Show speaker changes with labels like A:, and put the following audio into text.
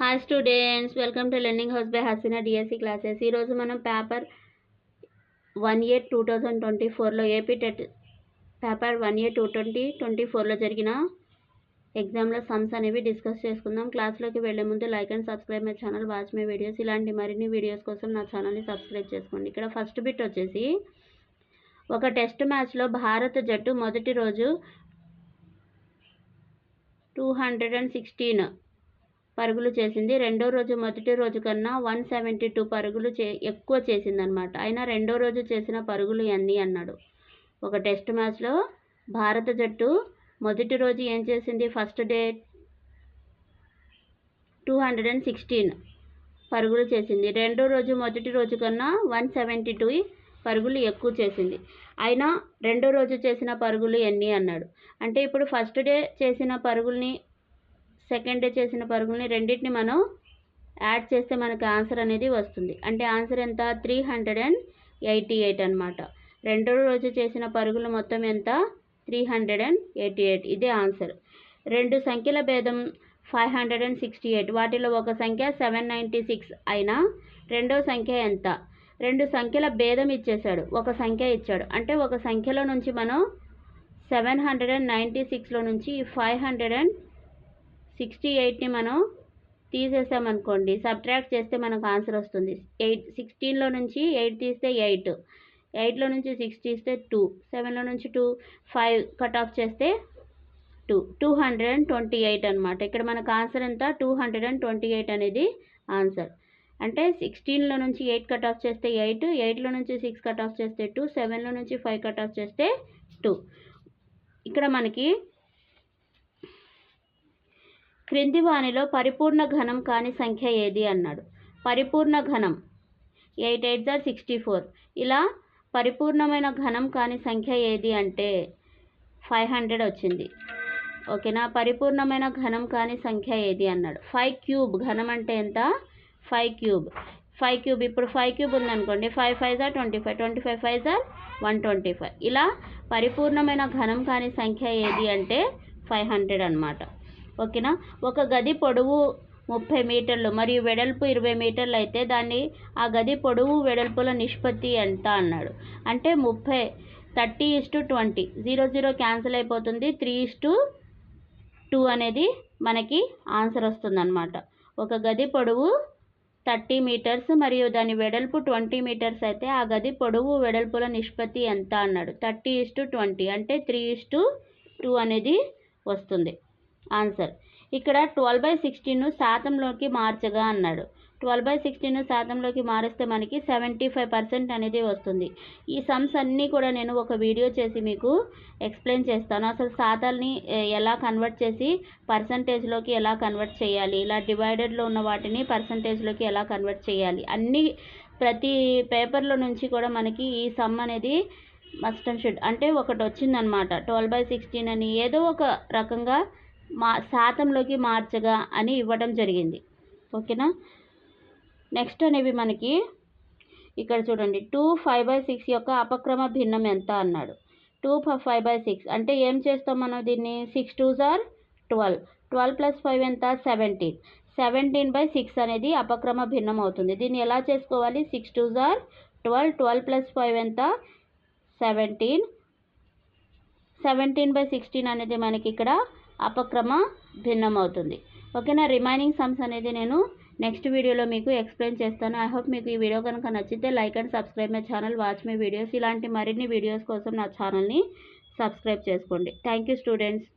A: Hi students welcome to learning house by Hasina DSC classes ఈరోజు మనం paper one year two thousand twenty ఫోర్లో AP TET paper one year two twenty twenty ఫోర్లో జరిగిన ఎగ్జామ్లో sums అనేవి discuss చేసుకుందాం. క్లాస్లోకి వెళ్ళే ముందు like and subscribe my channel watch my videos ఇలాంటి మరిన్ని వీడియోస్ కోసం నా ఛానల్ని సబ్స్క్రైబ్ చేసుకోండి. ఇక్కడ ఫస్ట్ బిట్ వచ్చేసి ఒక టెస్ట్ మ్యాచ్లో భారత జట్టు మొదటి రోజు టూ హండ్రెడ్ అండ్ సిక్స్టీన్ పరుగులు చేసింది. రెండో రోజు మొదటి రోజు కన్నా వన్ సెవెంటీ టూ పరుగులు చే ఎక్కువ చేసిందనమాట అయినా రెండో రోజు చేసిన పరుగులు ఎన్ని అన్నాడు. ఒక టెస్ట్ మ్యాచ్లో భారత జట్టు మొదటి రోజు ఏం చేసింది? First day two hundred and sixteen పరుగులు చేసింది. రెండో రోజు మొదటి రోజు కన్నా వన్ సెవెంటీ టూ పరుగులు ఎక్కువ చేసింది. అయినా రెండో రోజు చేసిన పరుగులు ఎన్ని అన్నాడు? అంటే ఇప్పుడు ఫస్ట్ డే చేసిన పరుగుల్ని సెకండ్ డే చేసిన పరుగుల్ని రెండింటిని మనం యాడ్ చేస్తే మనకు ఆన్సర్ అనేది వస్తుంది. అంటే ఆన్సర్ ఎంత? Three hundred and eighty eight అనమాట రెండో రోజు చేసిన పరుగులు మొత్తం ఎంత? Three hundred and eighty eight ఇదే ఆన్సర్ రెండు సంఖ్యల భేదం five hundred and sixty eight వాటిలో ఒక సంఖ్య సెవెన్ నైంటీ సిక్స్ అయినా రెండో సంఖ్య ఎంత? రెండు సంఖ్యల భేదం ఇచ్చేశాడు. ఒక సంఖ్య ఇచ్చాడు. అంటే ఒక సంఖ్యలో నుంచి మనం సెవెన్ హండ్రెడ్ అండ్ నైంటీ సిక్స్లో నుంచి ఫైవ్ హండ్రెడ్ అండ్ సిక్స్టీ ఎయిట్ని మనం తీసేసామనుకోండి సబ్ట్రాక్ట్ చేస్తే మనకు ఆన్సర్ వస్తుంది. ఎయిట్ సిక్స్టీన్లో నుంచి ఎయిట్ తీస్తే ఎయిట్ ఎయిట్లో నుంచి సిక్స్ తీస్తే టూ సెవెన్లో నుంచి టూ ఫైవ్ కట్ ఆఫ్ చేస్తే two two hundred and twenty eight అనమాట ఇక్కడ మనకు ఆన్సర్ ఎంత? Two hundred and twenty eight అనేది ఆన్సర్ అంటే సిక్స్టీన్లో నుంచి ఎయిట్ కట్ ఆఫ్ చేస్తే ఎయిట్ ఎయిట్లో నుంచి సిక్స్ కట్ ఆఫ్ చేస్తే టూ సెవెన్లో నుంచి ఫైవ్ కట్ ఆఫ్ చేస్తే టూ ఇక్కడ మనకి క్రింది వానిలో పరిపూర్ణ ఘనం కాని సంఖ్య ఏది అన్నాడు. పరిపూర్ణ ఘనం. Eight eight jar sixty four. ఇలా పరిపూర్ణమైన ఘనం కాని సంఖ్య ఏది అంటే ఫైవ్ హండ్రెడ్ వచ్చింది. ఓకేనా? పరిపూర్ణమైన ఘనం కాని సంఖ్య ఏది అన్నాడు. Five cube. ఘనం అంటే ఎంత? Five cube. Five cube. ఇప్పుడు ఫైవ్ క్యూబ్ ఉందనుకోండి. Five five jar twenty five. Twenty five five jar one twenty five. ఇలా పరిపూర్ణమైన ఘనం కాని సంఖ్య ఏది అంటే ఫైవ్ హండ్రెడ్ అనమాట ఓకేనా? ఒక గది పొడవు ముప్పై మీటర్లు మరియు వెడల్పు ఇరవై మీటర్లు అయితే దాన్ని ఆ గది పొడవు వెడల్పుల నిష్పత్తి ఎంత అన్నాడు. అంటే ముప్పై thirty is to twenty. Zero zero cancel అయిపోతుంది. త్రీ ఇస్ టు టూ అనేది మనకి ఆన్సర్ వస్తుందన్నమాట. ఒక గది పొడవు థర్టీ మీటర్స్ మరియు దాని వెడల్పు ట్వంటీ మీటర్స్ అయితే ఆ గది పొడవు వెడల్పుల నిష్పత్తి ఎంత అన్నాడు. Thirty is to twenty. అంటే త్రీ ఇస్ టు టూ అనేది వస్తుంది. ఆన్సర్. ఇక్కడ ట్వెల్వ్ బై సిక్స్టీన్ శాతంలోకి మార్చగా అన్నాడు. ట్వెల్వ్ బై సిక్స్టీన్ శాతంలోకి మారిస్తే మనకి సెవెంటీ ఫైవ్ పర్సెంట్ అనేది వస్తుంది. ఈ సమ్స్ అన్నీ కూడా నేను ఒక వీడియో చేసి మీకు ఎక్స్ప్లెయిన్ చేస్తాను. అసలు శాతాల్ని ఎలా కన్వర్ట్ చేసి పర్సంటేజ్లోకి ఎలా కన్వర్ట్ చేయాలి? ఇలా డివైడెడ్లో ఉన్న వాటిని పర్సంటేజ్లోకి ఎలా కన్వర్ట్ చేయాలి? అన్నీ ప్రతి పేపర్లో నుంచి కూడా మనకి ఈ సమ్ అనేది మస్ట్ అండ్ షుడ్ అంటే ఒకటి వచ్చిందనమాట. ట్వెల్వ్ బై సిక్స్టీన్ అని ఏదో ఒక రకంగా మా శాతంలోకి మార్చగా అని ఇవ్వడం జరిగింది. ఓకేనా? నెక్స్ట్ అనేవి మనకి ఇక్కడ చూడండి. టూ ఫైవ్ బై సిక్స్ యొక్క అపక్రమ భిన్నం ఎంత అన్నాడు. టూ ఫైవ్ బై సిక్స్ అంటే ఏం చేస్తాం మనం దీన్ని? Six two jar twelve. Twelve plus five ఎంత? సెవెంటీన్. సెవెంటీన్ బై సిక్స్ అనేది అపక్రమ భిన్నం అవుతుంది. దీన్ని ఎలా చేసుకోవాలి? Six two jar twelve. Twelve plus five ఎంత? సెవెంటీన్. సెవెంటీన్ బై సిక్స్టీన్ అనేది మనకి ఇక్కడ అపక్రమ భిన్నమవుతుంది. ఓకేనా? రిమైనింగ్ సమ్స్ అనేది నేను నెక్స్ట్ వీడియోలో మీకు ఎక్స్ప్లెయిన్ చేస్తాను. ఐ హోప్ మీకు ఈ వీడియో కనుక నచ్చితే like and subscribe my channel watch my videos. ఇలాంటి మరిన్ని వీడియోస్ కోసం నా ఛానల్ని సబ్స్క్రైబ్ చేసుకోండి. Thank you students.